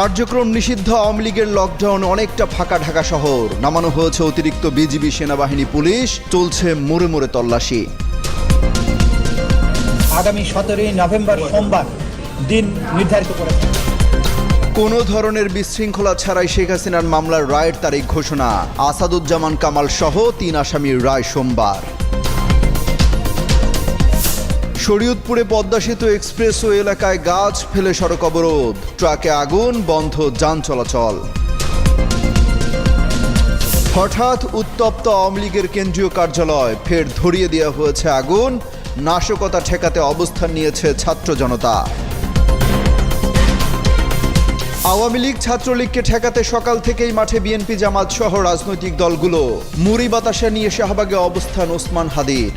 কার্যক্রম নিষিদ্ধ আওয়ামী লীগের লকডাউন অনেকটা ফাঁকা ঢাকা শহর। নামানো হয়েছে অতিরিক্ত বিজিবি সেনাবাহিনী পুলিশ। চলছে মোড়ে মোড়ে তল্লাশি। আগামী সতেরোই নভেম্বর সোমবার দিন নির্ধারিত করেছে। কোনো ধরনের বিশৃঙ্খলা ছাড়াই শেখ হাসিনার মামলার রায়ের তারিখ ঘোষণা। আসাদুজ্জামান কামাল সহ তিন আসামির রায় সোমবার। শরীয়তপুরে পদ্মা সেতু এক্সপ্রেসওয়ে এলাকায় গাছ ফেলে সড়ক অবরোধ। ট্রাকে আগুন, বন্ধ যান চলাচল। হঠাৎ উত্তপ্ত আওয়ামী লীগের কেন্দ্রীয় কার্যালয় ফের ধরিয়ে দেওয়া হয়েছে আগুন। নাশকতা ঠেকাতে অবস্থান নিয়েছে ছাত্র জনতা। আওয়ামী লীগ ছাত্রলীগকে ঠেকাতে সকাল থেকেই মাঠে বিএনপি জামাত সহ রাজনৈতিক দলগুলো। মুড়ি বাতাসা নিয়ে শাহবাগে অবস্থান ওসমান হাদির।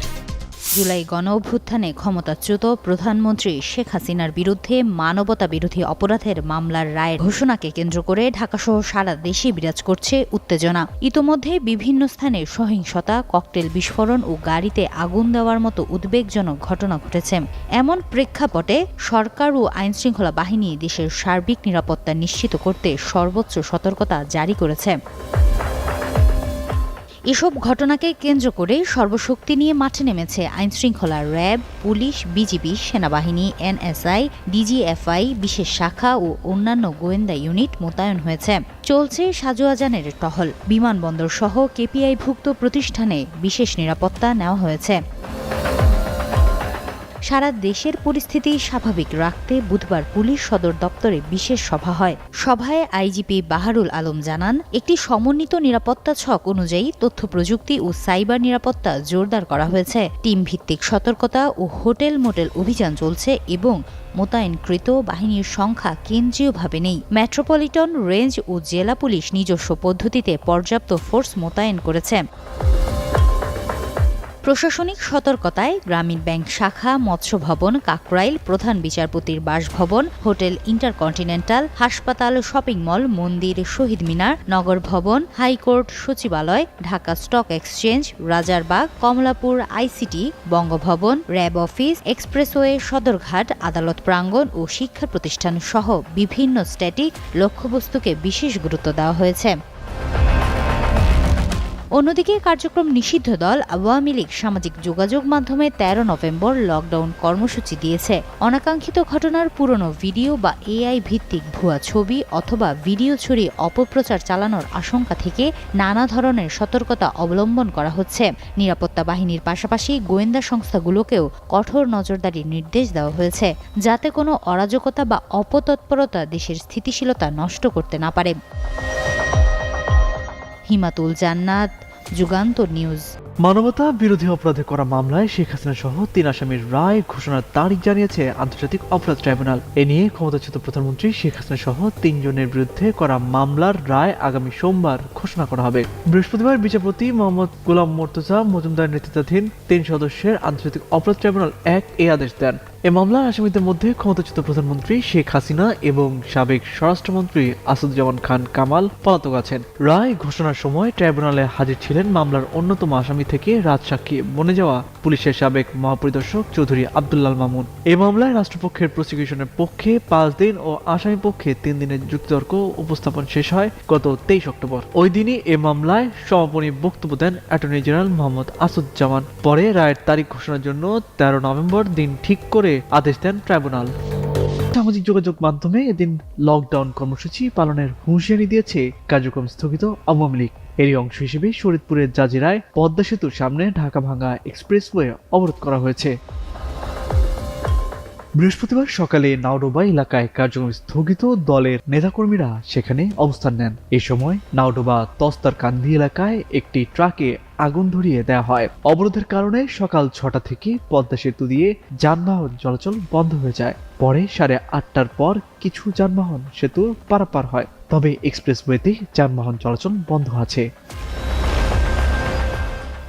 জুলাই গণ অভ্যুত্থানে ক্ষমতাচ্যুত প্রধানমন্ত্রী শেখ হাসিনার বিরুদ্ধে মানবতা বিরোধী অপরাধের মামলার রায়ের ঘোষণাকে কেন্দ্র করে ঢাকাসহ সারা দেশে বিরাজ করছে উত্তেজনা। ইতোমধ্যে বিভিন্ন স্থানে সহিংসতা, ককটেল বিস্ফোরণ ও গাড়িতে আগুন দেওয়ার মতো উদ্বেগজনক ঘটনা ঘটেছে। এমন প্রেক্ষাপটে সরকার ও আইনশৃঙ্খলা বাহিনী দেশের সার্বিক নিরাপত্তা নিশ্চিত করতে সর্বোচ্চ সতর্কতা জারি করেছে। এসব ঘটনাকে কেন্দ্র করে সর্বশক্তি নিয়ে মাঠে নেমেছে আইনশৃঙ্খলা র্যাব, পুলিশ, বিজিবি, সেনাবাহিনী, এনএসআই, ডিজিএফআই, বিশেষ শাখা ও অন্যান্য গোয়েন্দা ইউনিট মোতায়েন হয়েছে। চলছে সাজোয়াজানের টহল। বিমানবন্দর সহ কেপিআইভুক্ত প্রতিষ্ঠানে বিশেষ নিরাপত্তা নেওয়া হয়েছে। সারা দেশের পরিস্থিতি স্বাভাবিক রাখতে বুধবার পুলিশ সদর দপ্তরে বিশেষ সভা হয়। সভায় আইজিপি বাহারুল আলম জানান, একটি সমন্বিত নিরাপত্তা ছক অনুযায়ী তথ্য প্রযুক্তি ও সাইবার নিরাপত্তা জোরদার করা হয়েছে। টিম ভিত্তিক সতর্কতা ও হোটেল মোটেল অভিযান চলছে এবং মোতায়েনকৃত বাহিনীর সংখ্যা কেন্দ্রীয়ভাবে নেই। মেট্রোপলিটন, রেঞ্জ ও জেলা পুলিশ নিজস্ব পদ্ধতিতে পর্যাপ্ত ফোর্স মোতায়েন করেছে। প্রশাসনিক সতর্কতায় গ্রামীণ ব্যাংক শাখা, মৎস্য ভবন, কাকরাইল, প্রধান বিচারপতির বাসভবন, হোটেল ইন্টারকন্টিনেন্টাল, হাসপাতাল, শপিং মল, মন্দির, শহীদ মিনার, নগর ভবন, হাইকোর্ট, সচিবালয়, Dhaka stock exchange, Rajarbagh, Kamalapur, ICT, Bangabhaban, RAB office, expressway, Sadarghat, আদালত প্রাঙ্গণ ও শিক্ষা প্রতিষ্ঠান সহ বিভিন্ন স্ট্যাটিক লক্ষ্যবস্তুকে বিশেষ গুরুত্ব দেওয়া হয়েছে। অন্যদিকে কার্যক্রম নিষিদ্ধ দল আওয়ামী লীগ সামাজিক যোগাযোগ মাধ্যমে তেরো নভেম্বর লকডাউন কর্মসূচি দিয়েছে। অনাকাঙ্ক্ষিত ঘটনার পুরনো ভিডিও বা এআই ভিত্তিক ভুয়া ছবি অথবা ভিডিও ছড়িয়ে অপপ্রচার চালানোর আশঙ্কা থেকে নানা ধরনের সতর্কতা অবলম্বন করা হচ্ছে। নিরাপত্তা বাহিনীর পাশাপাশি গোয়েন্দা সংস্থাগুলোকেও কঠোর নজরদারির নির্দেশ দেওয়া হয়েছে, যাতে কোনো অরাজকতা বা অপতৎপরতা দেশের স্থিতিশীলতা নষ্ট করতে না পারে। হিমাতুল জান্নাত, যুগান্তর নিউজ। মানবতা, বিরোধী অপরাধে করা মামলায় শেখ হাসিনা সহ তিন আসামির রায় ঘোষণার তারিখ জানিয়েছে আন্তর্জাতিক অপরাধ ট্রাইব্যুনাল। এ নিয়ে ক্ষমতাচ্যুত প্রধানমন্ত্রী শেখ হাসিনা সহ তিনজনের বিরুদ্ধে করা মামলার রায় আগামী সোমবার ঘোষণা করা হবে। বৃহস্পতিবার বিচারপতি মোহাম্মদ গোলাম মোর্তজা মজুমদার নেতৃত্বাধীন তিন সদস্যের আন্তর্জাতিক অপরাধ ট্রাইব্যুনাল এক এ আদেশ দেন। এ মামলার আসামিদের মধ্যে ক্ষমতাচ্যুত প্রধানমন্ত্রী শেখ হাসিনা এবং সাবেক স্বরাষ্ট্রমন্ত্রী আসাদুজ্জামান খান কামাল পলাতক আছেন। রায় ঘোষণার সময় ট্রাইব্যুনালে হাজির ছিলেন মামলার অন্যতম আসামি থেকে রাজসাক্ষী বনে যাওয়া পুলিশের সাবেক মহাপরিদর্শক চৌধুরী আবদুল্লাল মামুন। এই মামলায় রাষ্ট্রপক্ষের প্রসিকিউশনের পক্ষে পাঁচ দিন ও আসামি পক্ষে তিন দিনের যুক্তিতর্ক উপস্থাপন শেষ হয় গত তেইশ অক্টোবর। ওই দিনই এ মামলায় সমাপনী বক্তব্য দেন অ্যাটর্নি জেনারেল মোহাম্মদ আসাদুজ্জামান। পরে রায়ের তারিখ ঘোষণার জন্য তেরো নভেম্বর দিন ঠিক করে আদেশ দেন ট্রাইব্যুনাল। সামাজিক যোগাযোগ মাধ্যমে এদিন লকডাউন কর্মসূচি পালনের হুঁশিয়ারি দিয়েছে কার্যক্রম স্থগিত আওয়ামী লীগ। এরই অংশ হিসেবে শরীদপুরের জাজিরায় পদ্মা সেতুর সামনে ঢাকা ভাঙ্গা এক্সপ্রেসওয়ে অবরোধ করা হয়েছে। বৃহস্পতিবার সকালে নাওডোবা এলাকায় কার্যক্রম স্থগিত, দলের নেতাকর্মীরা সেখানে অবস্থান নেন। এই সময় নাওডোবা তস্তার কান্দি এলাকায় একটি ট্রাকে আগুন ধরিয়ে দেওয়া হয়। অবরোধের কারণে সকাল ছটা থেকে পদ্মা সেতু দিয়ে যানবাহন চলাচল বন্ধ হয়ে যায়। পরে সাড়ে আটটার পর কিছু যানবাহন সেতু পারাপার হয়। তবে এক্সপ্রেসওয়েতে যানবাহন চলাচল বন্ধ আছে।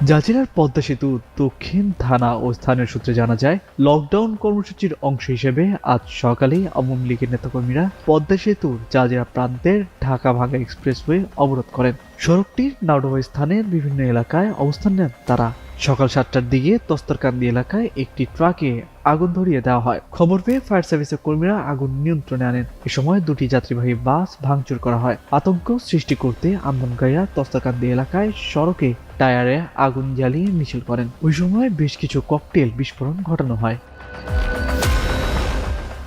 জাজিরার পদ্মা সেতু দক্ষিণ থানা ও স্থানীয় সূত্রে জানা যায় লকডাউন কর্মসূচির অংশ হিসেবে আজ সকালে আওয়ামী লীগের নেতাকর্মীরা পদ্মা সেতুর জাজিরা প্রান্তের ঢাকা ভাঙ্গা এক্সপ্রেসওয়ে অবরোধ করেন। সড়কটির নাওডোবা স্থানের বিভিন্ন এলাকায় অবস্থান নেন তারা। সকাল সাতটার দিকে তস্তরকান্দি এলাকায় একটি ট্রাকে আগুন ধরিয়ে দেওয়া হয়। খবর পেয়ে ফায়ার সার্ভিসের কর্মীরা আগুন নিয়ন্ত্রণে আনেন। এ সময় দুটি যাত্রীবাহী বাস ভাঙচুর করা হয়। আতঙ্ক সৃষ্টি করতে আন্দোলনকারীরা তস্তরকান্দি এলাকায় সড়কে টায়ারে আগুন জ্বালিয়ে মিছিল করেন। ওই সময় বেশ কিছু ককটেল বিস্ফোরণ ঘটানো হয়।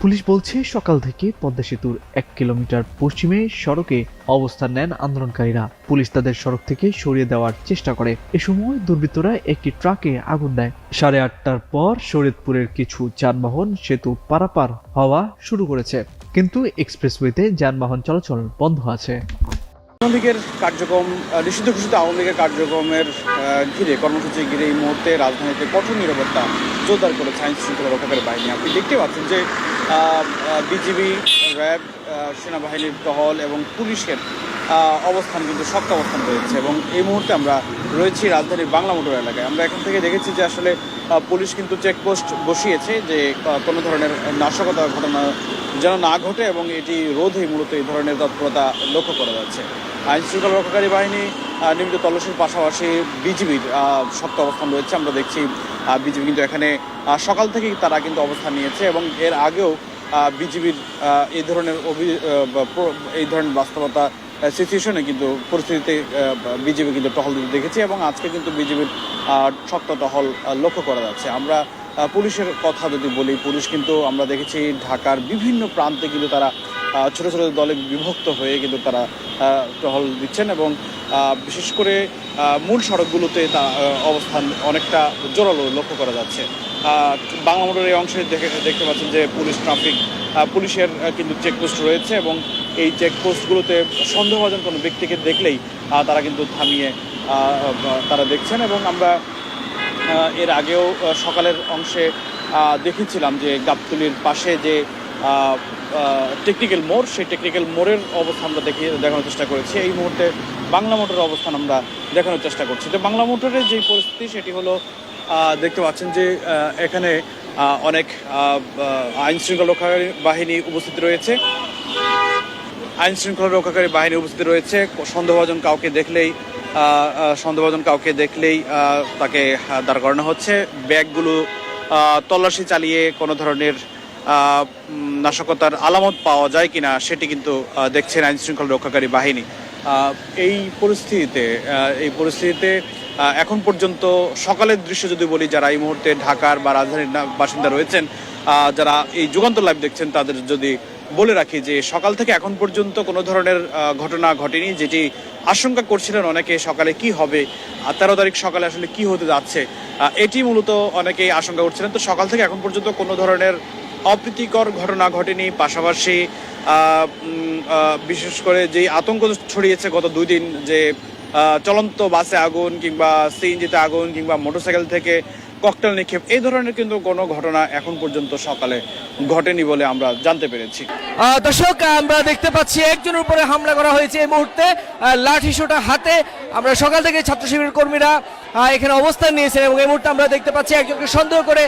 পুলিশ বলছে, সকাল থেকে পদ্মা সেতুর এক কিলোমিটার পশ্চিমে সড়কে অবস্থান নেন আন্দোলনকারীরা। পুলিশ তাদের সড়ক থেকে সরিয়ে দেওয়ার চেষ্টা করে। এ সময় দুর্বৃত্তরা একটি ট্রাকে আগুন দেয়। সাড়ে আটটার পর শরীয়তপুরের কিছু যানবাহন সেতু পারাপার হওয়া শুরু করেছে। কিন্তু এক্সপ্রেসওয়েতে যানবাহন চলাচল বন্ধ আছে। আওয়ামী লীগের কার্যক্রম নিষিদ্ধ ঘোষিত আওয়ামী লীগের কার্যক্রমের ঘিরে কর্মসূচি ঘিরে এই মুহূর্তে রাজধানীতে কঠোর নিরাপত্তা জোরদার করেছে আইন শৃঙ্খলা রক্ষাকারী বাহিনী। আপনি দেখতে পাচ্ছেন যে বিজিবি, র্যাব সেনাবাহিনীর টহল এবং পুলিশের অবস্থান কিন্তু শক্ত অবস্থান রয়েছে এবং এই মুহূর্তে আমরা রয়েছি রাজধানীর বাংলা মোটর এলাকায়। আমরা এখান থেকে দেখেছি যে আসলে পুলিশ কিন্তু চেকপোস্ট বসিয়েছে যে কোনো ধরনের নাশকতা ঘটনা যেন না ঘটে এবং এটি রোধে মূলত এই ধরনের তৎপরতা লক্ষ্য করা যাচ্ছে। আইন শৃঙ্খলা রক্ষাকারী বাহিনী নিয়মিত তল্লাশির পাশাপাশি বিজিবির শক্ত অবস্থান রয়েছে। আমরা দেখছি বিজিবি কিন্তু এখানে সকাল থেকেই তারা কিন্তু অবস্থান নিয়েছে এবং এর আগেও বিজিবির এই ধরনের অভি এই ধরনের বাস্তবতা সিচুয়েশনে কিন্তু পরিস্থিতিতে বিজেপি কিন্তু টহল দিতে দেখেছি এবং আজকে কিন্তু বিজেপির শক্ত টহল লক্ষ্য করা যাচ্ছে। আমরা পুলিশের কথা যদি বলি, পুলিশ কিন্তু আমরা দেখেছি ঢাকার বিভিন্ন প্রান্তে কিন্তু তারা ছোট ছোট দলে বিভক্ত হয়ে কিন্তু তারা টহল দিচ্ছেন এবং বিশেষ করে মূল সড়কগুলোতে তা অবস্থান অনেকটা জোরালো লক্ষ্য করা যাচ্ছে। বাংলা মোটর এই অংশে দেখে, দেখতে পাচ্ছেন যে পুলিশ ট্রাফিক পুলিশের কিন্তু চেকপোস্ট রয়েছে এবং এই চেকপোস্টগুলোতে সন্দেহভাজন কোনো ব্যক্তিকে দেখলেই তারা কিন্তু থামিয়ে তারা দেখছেন এবং আমরা এর আগেও সকালের অংশে দেখেছিলাম যে গাবতলির পাশে যে টেকনিক্যাল মোড়, সেই টেকনিক্যাল মোড়ের অবস্থা আমরা দেখে দেখানোর চেষ্টা করেছি। এই মুহূর্তে বাংলা মোটরের অবস্থান আমরা দেখানোর চেষ্টা করছি। তো বাংলা মোটরের যে পরিস্থিতি, সেটি হলো দেখতে পাচ্ছেন যে এখানে অনেক আইন শৃঙ্খলা রক্ষাকারী বাহিনী উপস্থিত রয়েছে। আইন শৃঙ্খলা রক্ষাকারী বাহিনী উপস্থিত রয়েছে। সন্দেহভাজন কাউকে দেখলেই সন্দেহভাজন কাউকে দেখলেই তাকে দাঁড় করানো হচ্ছে। ব্যাগগুলো তল্লাশি চালিয়ে কোনো ধরনের নাশকতার আলামত পাওয়া যায় কিনা সেটি কিন্তু দেখছেন আইন শৃঙ্খলা রক্ষাকারী বাহিনী। এই পরিস্থিতিতে এই পরিস্থিতিতে এখন পর্যন্ত সকালের দৃশ্য যদি বলি, যারা এই মুহূর্তে ঢাকার বা রাজধানীর বাসিন্দা রয়েছেন যারা এই যুগান্তর লাইভ দেখছেন, তাদের যদি বলে রাখি যে সকাল থেকে এখন পর্যন্ত কোনো ধরনের ঘটনা ঘটেনি যেটি আশঙ্কা করছিলেন অনেকে সকালে কি হবে তেরো তারিখ সকালে আসলে কি হতে যাচ্ছে এটি মূলত অনেকেই আশঙ্কা করছিলেন। তো সকাল থেকে এখন পর্যন্ত কোনো ধরনের অপ্রীতিকর ঘটনা ঘটেনি, পাশাপাশি বিশেষ করে যেই আতঙ্ক ছড়িয়েছে গত দুই দিন যে চলন্ত বাসে আগুন কিংবা সিএনজিতে আগুন কিংবা মোটরসাইকেল থেকে ককটেল নিক্ষেপ। এই ধরনের কিন্তু কোনো ঘটনা এখন পর্যন্ত সকালে ঘটেনি বলে আমরা জানতে পেরেছি। দর্শক আমরা দেখতে পাচ্ছি একজনের উপরে হামলা করা হয়েছে এই মুহূর্তে। আহ, লাঠি সোটা হাতে আমরা সকাল থেকে ছাত্র শিবির কর্মীরা এখানে অবস্থান নিয়েছেন এবং এই মুহূর্তে আমরা দেখতে পাচ্ছি একজনকে সন্দেহ করে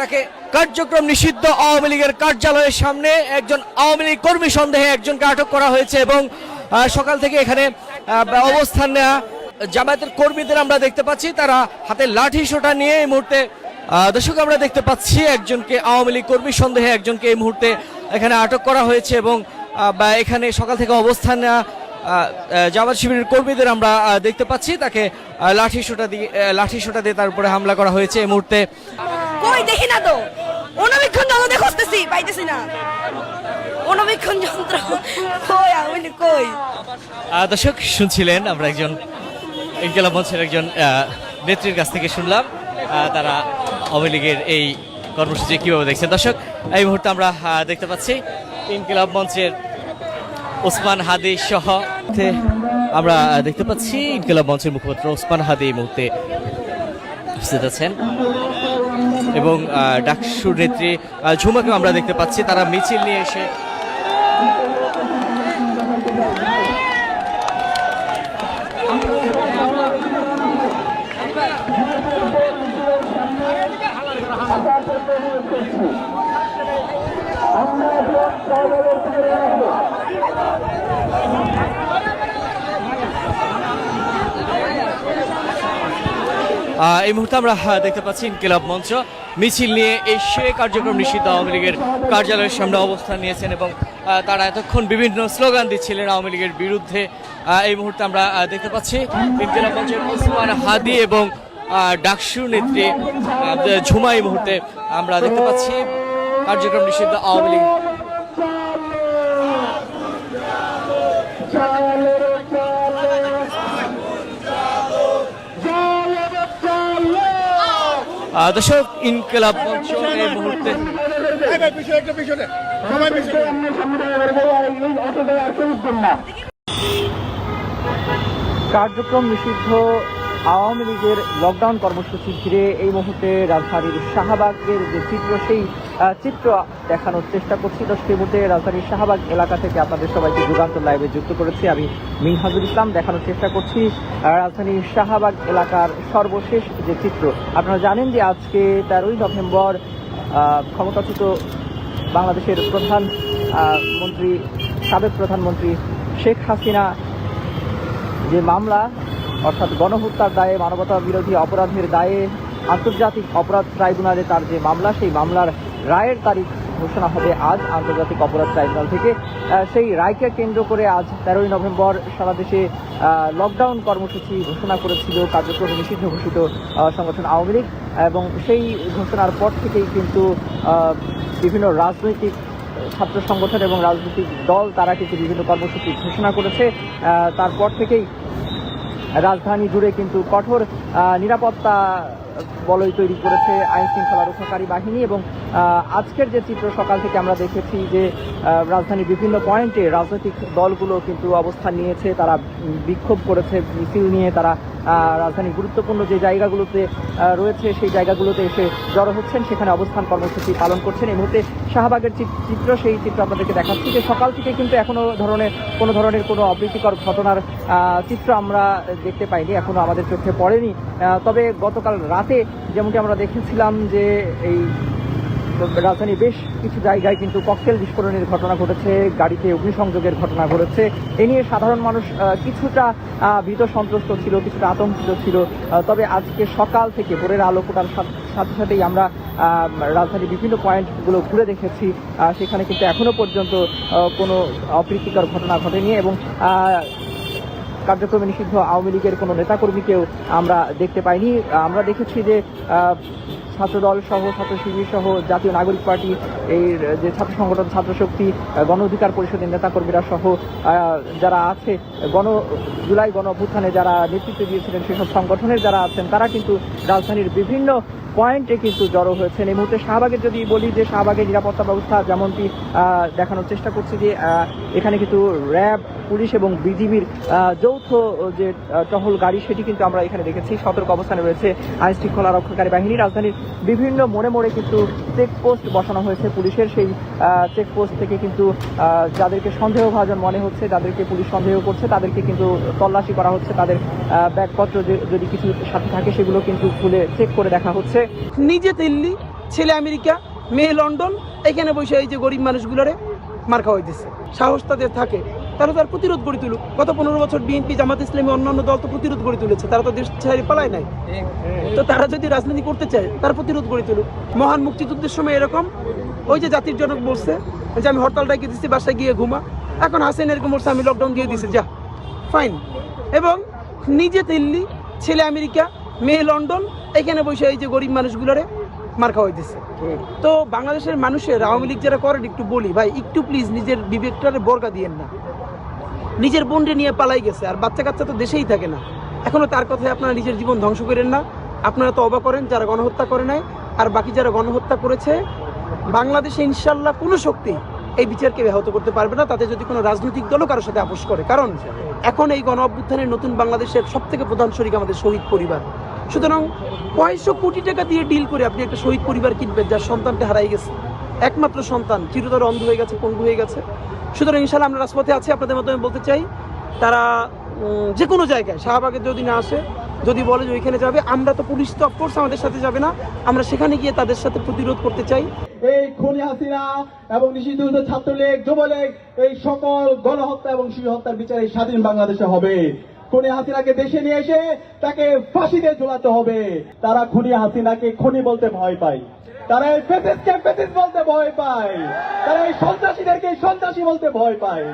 তাকে কার্যক্রম নিষিদ্ধ আওয়ামী লীগের কার্যালয়ের সামনে একজন আওয়ামী লীগ কর্মী সন্দেহে একজনকে আটক করা হয়েছে এবং সকাল থেকে এখানে অবস্থান নেওয়া জামায়াতের কর্মীদের আমরা দেখতে পাচ্ছি তারা হাতে লাঠি সোটা নিয়ে এই মুহূর্তে দর্শক আমরা দেখতে পাচ্ছি একজনকে আওয়ামী লীগ কর্মী সন্দেহে একজনকে এই মুহূর্তে এখানে আটক করা হয়েছে এবং বা এখানে সকাল থেকে অবস্থান জামাত শিবিরের কর্মীদের আমরা দেখতে পাচ্ছি। তাকে লাঠি সোটা দিয়ে লাঠি সোটা দিয়ে তার উপরে হামলা করা হয়েছে এই মুহূর্তে। কই দেখি না তো? অনবীক্ষণ যন্ত্র খুঁজতেছি পাইতেছি না। অনবীক্ষণ যন্ত্র কই আমি কই? দর্শক শুনছিলেন আমরা একজন ইনকেলাব মঞ্চের একজন নেত্রীর কাছ থেকে শুনলাম তারা আওয়ামী লীগের এই কর্মসূচি কীভাবে দেখছেন। দর্শক, এই মুহূর্তে আমরা দেখতে পাচ্ছি ইনকিলাব মঞ্চের ওসমান হাদি সহ। আমরা দেখতে পাচ্ছি ইনকিলাব মঞ্চের মুখপাত্র ওসমান হাদি এই মুহূর্তে উপস্থিত আছেন। এবং ডাকসুর নেত্রী ঝুমাকেও আমরা দেখতে পাচ্ছি, তারা মিছিল নিয়ে এসে এই মুহূর্তে আমরা দেখতে পাচ্ছি ইনকিলাব মঞ্চ। মিছিল নিয়ে এই সে কার্যক্রম নিষিদ্ধ আওয়ামী লীগের কার্যালয়ের সামনে অবস্থান নিয়েছেন এবং তারা এতক্ষণ বিভিন্ন স্লোগান দিচ্ছিলেন আওয়ামী লীগের বিরুদ্ধে। এই মুহূর্তে আমরা দেখতে পাচ্ছি ইনকিলাব মঞ্চের মুসলমান হাদি এবং ডাকসু নেত্রী ঝুমা এই মুহূর্তে আমরা দেখতে পাচ্ছি। কার্যক্রম নিষিদ্ধ আওয়ামী লীগ দর্শক ইনকলাব মঞ্চ এই মুহূর্তে। কার্যক্রম নিষিদ্ধ আওয়ামী লীগের লকডাউন কর্মসূচি ঘিরে এই মুহূর্তে রাজধানীর শাহবাগের যে চিত্র, সেই চিত্র দেখানোর চেষ্টা করছি। দর্শক এই মুহূর্তে রাজধানীর শাহবাগ এলাকা থেকে আপনাদের সবাইকে যুগান্তর লাইভে যুক্ত করেছি। আমি মিনহাজুল ইসলাম, দেখানোর চেষ্টা করছি রাজধানীর শাহবাগ এলাকার সর্বশেষ যে চিত্র। আপনারা জানেন যে আজকে তেরোই নভেম্বর ক্ষমতাচ্যুত বাংলাদেশের প্রধান মন্ত্রী, সাবেক প্রধানমন্ত্রী শেখ হাসিনা যে মামলা অর্থাৎ গণহত্যার দায়ে মানবতা বিরোধী অপরাধের দায়ে আন্তর্জাতিক অপরাধ ট্রাইব্যুনালে তার যে মামলা, সেই মামলার রায়ের তারিখ ঘোষণা হবে আজ আন্তর্জাতিক অপরাধ ট্রাইব্যুনাল থেকে। সেই রায়কে কেন্দ্র করে আজ তেরোই নভেম্বর সারা দেশে লকডাউন কর্মসূচি ঘোষণা করেছিল, কার্যক্রম নিষিদ্ধ ঘোষিত সংগঠন আওয়ামী লীগ। এবং সেই ঘোষণার পর থেকেই কিন্তু বিভিন্ন রাজনৈতিক ছাত্র সংগঠন এবং রাজনৈতিক দল তারা কিন্তু বিভিন্ন কর্মসূচি ঘোষণা করেছে। তারপর থেকেই রাজধানী জুড়ে কিন্তু কঠোর নিরাপত্তা বলয় তৈরি করেছে আইন শৃঙ্খলা রক্ষাকারী বাহিনী এবং আজকের যে চিত্র সকাল থেকে আমরা দেখেছি যে রাজধানীর বিভিন্ন পয়েন্টে রাজনৈতিক দলগুলো কিন্তু অবস্থান নিয়েছে, তারা বিক্ষোভ করেছে, মিছিল নিয়ে তারা রাজধানীর গুরুত্বপূর্ণ যে জায়গাগুলোতে রয়েছে সেই জায়গাগুলোতে এসে জড়ো হচ্ছেন, সেখানে অবস্থান কর্মসূচি পালন করছেন। এই মুহূর্তে শাহবাগের চিত্র, সেই চিত্র আপনাদেরকে দেখাচ্ছি যে সকাল থেকে কিন্তু এখনও ধরনের, কোনো ধরনের কোনো অপ্রীতিকর ঘটনার চিত্র আমরা দেখতে পাইনি, এখনও আমাদের চোখে পড়েনি। তবে গতকাল রাতে যেমনটি আমরা দেখেছিলাম যে এই রাজধানীর বেশ কিছু জায়গায় কিন্তু ককটেল বিস্ফোরণের ঘটনা ঘটেছে, গাড়িতে অগ্নিসংযোগের ঘটনা ঘটেছে। এ নিয়ে সাধারণ মানুষ কিছুটা ভীত সন্ত্রস্ত ছিল, কিছুটা আতঙ্কিত ছিল। তবে আজকে সকাল থেকে ভোরের আলো ফোটার সাথে সাথে সাথেই আমরা রাজধানীর বিভিন্ন পয়েন্টগুলো ঘুরে দেখেছি। সেখানে কিন্তু এখনও পর্যন্ত কোনো অপ্রীতিকর ঘটনা ঘটেনি এবং কার্যক্রমে নিষিদ্ধ আওয়ামী লীগের কোনো নেতাকর্মীকেও আমরা দেখতে পাইনি। আমরা দেখেছি যে ছাত্রদল সহ ছাত্র শিবির সহ, জাতীয় নাগরিক পার্টি, এই, যে ছাত্র সংগঠন ছাত্র শক্তি গণ অধিকার পরিষদের নেতাকর্মীরা সহ যারা আছে, গণ, জুলাই গণ অভ্যুত্থানে যারা নেতৃত্ব দিয়েছিলেন, সেসব সংগঠনের যারা আছেন, তারা কিন্তু রাজধানীর বিভিন্ন পয়েন্টে কিন্তু জড়ো হয়েছেন। এই মুহূর্তে শাহবাগের যদি বলি যে শাহবাগের নিরাপত্তা ব্যবস্থা যেমনটি দেখানোর চেষ্টা করছি যে এখানে কিন্তু র্যাব, পুলিশ এবং বিজিবির যৌথ যে টহল গাড়ি, সেটি কিন্তু আমরা এখানে দেখেছি। সতর্ক অবস্থানে রয়েছে আইন শৃঙ্খলা রক্ষাকারী বাহিনী। রাজধানীর বিভিন্ন মোড়ে মোড়ে কিন্তু চেকপোস্ট বসানো হয়েছে পুলিশের। সেই চেকপোস্ট থেকে কিন্তু যাদেরকে সন্দেহভাজন মনে হচ্ছে যাদেরকে পুলিশ সন্দেহ করছে, তাদেরকে কিন্তু তল্লাশি করা হচ্ছে। তাদের ব্যাগপত্র যদি কিছু সাথে থাকে, সেগুলো কিন্তু খুলে চেক করে দেখা হচ্ছে। নিজে দিল্লি, ছেলে আমেরিকা, মেয়ে লন্ডন, এখানে বসে এই যে গরিব মানুষগুলোরে মার খাওয়াইতেছে সাহস তাদের থাকে। তারা তার প্রতিরোধ গড়ে তুলুক। গত পনেরো বছর বিএনপি, জামাত ইসলামী অন্যান্য দল তো প্রতিরোধ গড়ে তুলেছে। তারা তো দেশ ছেড়ে পালায় নাই। তো তারা যদি রাজনীতি করতে চায়, তার প্রতিরোধ গড়ে তুলুক। মহান মুক্তিযুদ্ধের সময় এরকম, ওই যে জাতির জনক বলছে যে, আমি হরতাল ডাকিয়ে দিচ্ছি বাসায় গিয়ে ঘুমা। এখন হাসেন এরকম বলছে, আমি লকডাউন দিয়ে দিছি, যা। ফাইন এবং নিজে দিল্লি, ছেলে আমেরিকা মেয়ে লন্ডন, এখানে বসে এই যে গরিব মানুষগুলোরে মার খাওয়াইতেছে। তো বাংলাদেশের মানুষের, আওয়ামী লীগ যারা করেন একটু বলি, ভাই, একটু প্লিজ নিজের বিবেকটারে বর্গা দিয়েন না। নিজের বোনরে নিয়ে পালাই গেছে, আর বাচ্চা কাচ্চা তো দেশেই থাকে না। এখনও তার কথায় আপনারা নিজের জীবন ধ্বংস করেন না। আপনারা তো অবাক করেন, যারা গণহত্যা করে নাই, আর বাকি যারা গণহত্যা করেছে, বাংলাদেশে ইনশাল্লাহ কোনো শক্তি এই বিচারকে ব্যাহত করতে পারবে না। তাতে যদি কোনো রাজনৈতিক দলও কারোর সাথে আপোষ করে, কারণ এখন এই গণ অভ্যুত্থানের নতুন বাংলাদেশের সব থেকে প্রধান শরিক আমাদের শহীদ পরিবার। সুতরাং কয়েকশো কোটি টাকা দিয়ে ডিল করে আপনি একটা শহীদ পরিবার কিনবেন যার সন্তানটা হারাই গেছে। একমাত্র সন্তান, চিরতর অন্ধ হয়ে গেছে, পঙ্গু হয়ে গেছে। সুতরাং ইনশাল্লাহ আমরা রাজপথে আছি, আপনাদের মাধ্যমে বলতে চাই, তারা যে কোনো জায়গায়, শাহবাগে যদি না আসে, যদি বলে যে ওইখানে যাবে, আমরা তো পুলিশ তো অফকোর্স আমাদের সাথে যাবে না। আমরা সেখানে গিয়ে তাদের সাথে প্রতিরোধ করতে চাই। এই খুনি হাসিনা এবং নিষিদ্ধ ছাত্রলীগ, যুবলীগ, এই সকল গণহত্যা এবং শিশু হত্যার বিচার স্বাধীন বাংলাদেশে হবে। খুনি হাসিনাকে দেশে নিয়ে এসে তাকে ফাঁসিতে ঝোলাতে হবে। তারা খুনি হাসিনাকে খুনি বলতে ভয় পায়। তারা এই ফেসিসকে ফেসিস বলতে ভয় পায়। তারা এই সন্ত্রাসীদেরকে সন্ত্রাসী বলতে ভয় পায়।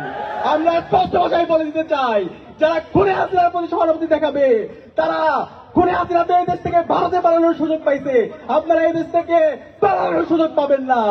আমরা স্পষ্ট ভাষায় বলে দিতে চাই, যারা খুনি হাসিনার প্রতি সহানুভূতি দেখাবে, তারা খুনি হাসিনা তো এই দেশ থেকে ভারতে পালানোর সুযোগ পাইছে। আপনারা এই দেশ থেকে পালানোর সুযোগ পাবেন না।